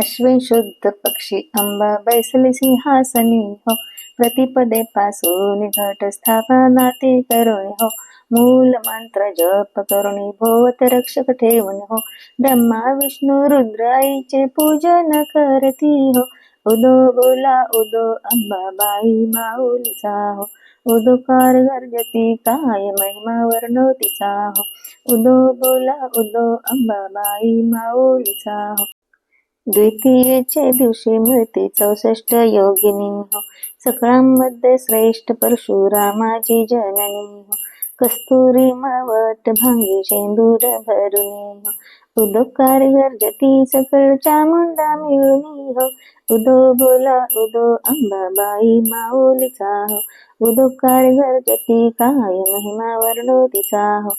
अश्विन शुद्ध पक्षी अंबा बैसली सिंहासनी हो. प्रतिपदे पासून घट स्थापना ते करुणी हो. मूल मंत्र जप करुणी भोवत रक्षक ठेवून हो. ब्रह्मा विष्णू रुद्राईचे पूजन करती हो. उदो बोला उदो अंबाबाई माऊलीचा हो. उदोकार गर्जती काय महिमा वर्णवतीचा हो. उदो बोला उदो अंबाबाई माऊलीचा हो. द्वितीयेचे दिवशी मिळते चौसष्ट योगिनी. हो सकळांमध्ये श्रेष्ठ परशुरामाची जननी. हो कस्तुरी मावट भांगी शेंदूर भरुनी हो. उदोकार जती सकळ चामुंडा मिळून हो. उदो बोला उदो अंबाबाई माऊलीचा हो. उदोकार गर्जती काय महिमा वर्णोतीचा हो.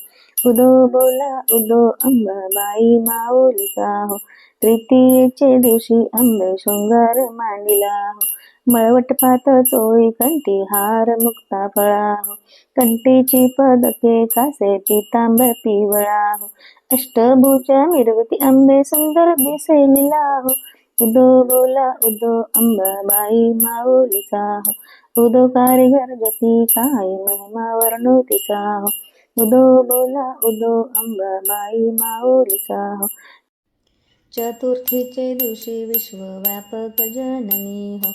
उदो बोला उदो अंबाबाई माऊलीचा हो. तृतीयेचे दिवशी अंबे शृंगार मांडिला हो. मळवट पात चोळी कंठी हार मुक्ता फळा हो कंठीची पदके कासे पितांबर पिवळा हो अष्टभूच्या मिरवती आंबे सुंदर दिसे लिला हो उदो बोला उदो अंबाबाई माऊलीचा हो उदो कारिगर गती काय महिमा वर्णोतीचा हो उदो बोला उदो अंबाबाई माऊलीचा हो चतुर्थीचे दिवशी विश्वव्यापक जननी हो.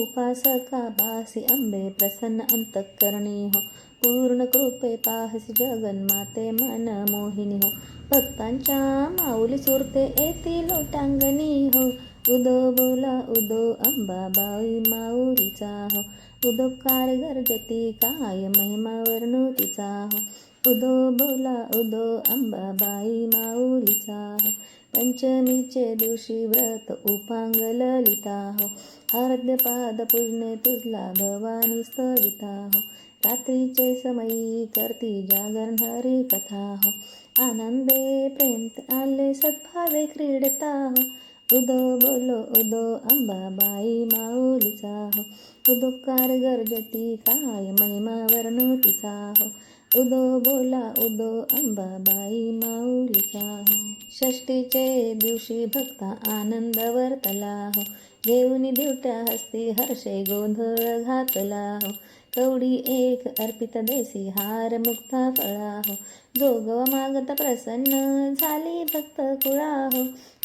उपासका बासी अंबे प्रसन्न अंतकरणी हो. पूर्ण कृपे पाहसी जगन्माते मन मोहिनी हो. भक्तांच्या माऊली सुरते येती लोटांगणी हो. उदो बोला उदो अंबाबाई माऊलीचा हो. उदो कार गर्जती काय महिमा वर्णुतीचा हो. उदो बोला उदो अंबाबाई माऊलीचा हो. पंचमीचे दिवशी व्रत उपांग ललिता हो आराध्य पाद पूजने तुझला भवानी स्तविता हो रात्रीचे समयी करती जागरण हरी कथा हो आनंदे प्रेम आले सद्भावे क्रीडता उदो बोलो उदो अंबाबाई माऊलीचा हो उदो महिमा वर्णोतीचा हो उदो बोला उदो अंबाबाई माऊलीचा. हो षष्टीचे दिवशी भक्ता आनंद वर्तला हो. घेऊन दिवट्या हस्ती हर्षे गोंधळ घातला हो. कवडी एक अर्पित देसी हार मुक्ता फळा हो. जोगव मागत प्रसन्न झाली भक्त कुळा हो.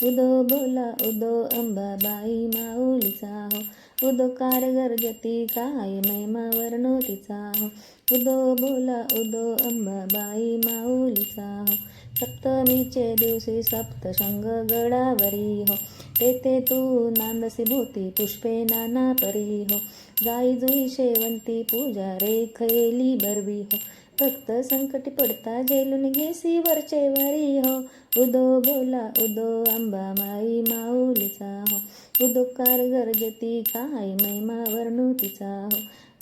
उदो बोला उदो अंबाबाई माऊलीचा हो. उदो कार गर्जती काय महिमा वर्णोतीचा? हो उदो बोला उदो अंबाबाई माऊलीचा. हो सप्तमीचे दिवशी सप्तशंग गडावरी हो. तेथे तू नांदसी भोती पुष्पे नाना परी हो. गाई जुई शेवंती पूजा रेखयली बरवी हो. फक्त संकटी पडता जेलून घेसी वरचे वारी हो. उदो बोला उदो अंबाबाई माऊलीचा हो. उदो कार गरजती काय महिमा तिचा हो.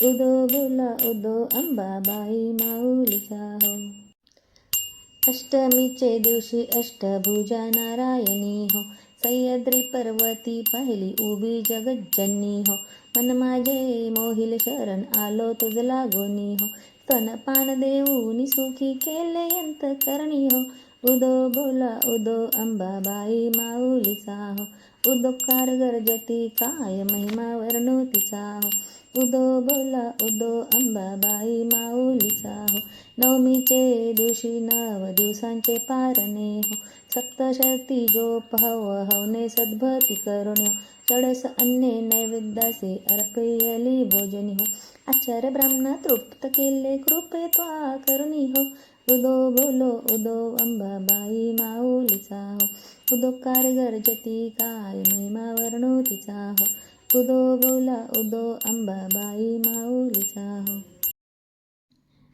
उदो बोला उदो अंबाबाई माऊलीचा हो. अष्टमीचे दिवशी अष्टभुजा नारायणी हो. सह्याद्री पर्वती पाहिली उभी जगज्जनी हो. मन माझे मोहिल शरण आलो तुझला गोनी हो. स्तनपान देऊनी सुखी केले यंत करणी हो. उदो बोला उदो अंबाबाई माऊलीचा हो. उदो कार गर्जती काय महिमा वर्णोतीचा हो. उदो बोला उदो अंबाबाई माऊलीचा हो नवमीचे दिवशी नव दिवसांचे पारणे हो. सप्तशती जोप हव हवने सद्भती करुण्यो हो. चढस अन्ने नैवेद्यासे अर्पयली भोजनी हो. आचार्य ब्राह्मण तृप्त केले कृपे त्वा करुणी हो. उदो बोलो उदो अंबाबाई माऊलीचा हो उदो कार गर्जती काय महिमा वर्णोतीचा हो उदो बोला उदो अंबाबाई माऊलीचा हो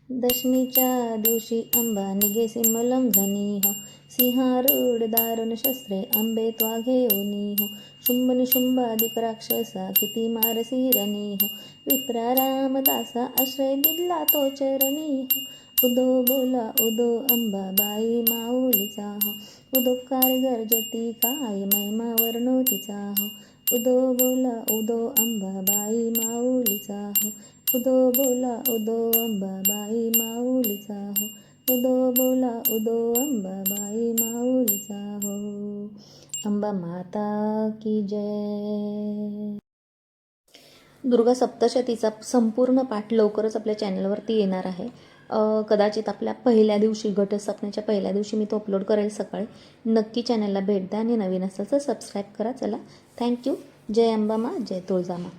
दशमीच्या दिवशी अंबा निघे सिमलंघनी हो सिंहारूढ दारुण शस्त्रे आंबे त्वा घेऊनी हो शुंभन शुंभादिक राक्षसा किती मारसी रणी हो विप्रा रामदासा आश्रय दिला तो चरणी हो उदो बोला उदो अंबाबाई माऊलीचा हो उदो कार गरजती काय महिमा वर्णोतीचा हो उदो बोला उदो अंबाबाई माऊलीचा हो उदो बोला उदो अंबाबाई माऊलीचा हो उदो बोला उदो अंबाबाई माऊलीचा हो अंबा माता की जय. दुर्गा सप्तशतीचा संपूर्ण पाठ लवकरच आपल्या चॅनलवरती येणार आहे. कदाचित आपल्या पहिल्या दिवशी घटस्थापनेच्या पहिल्या दिवशी मी तो अपलोड करेल सकाळी. नक्की चॅनलला भेट द्या आणि नवीन असेल तर सबस्क्राईब करा. चला थँक्यू जय अंबामा जय तुळजामा.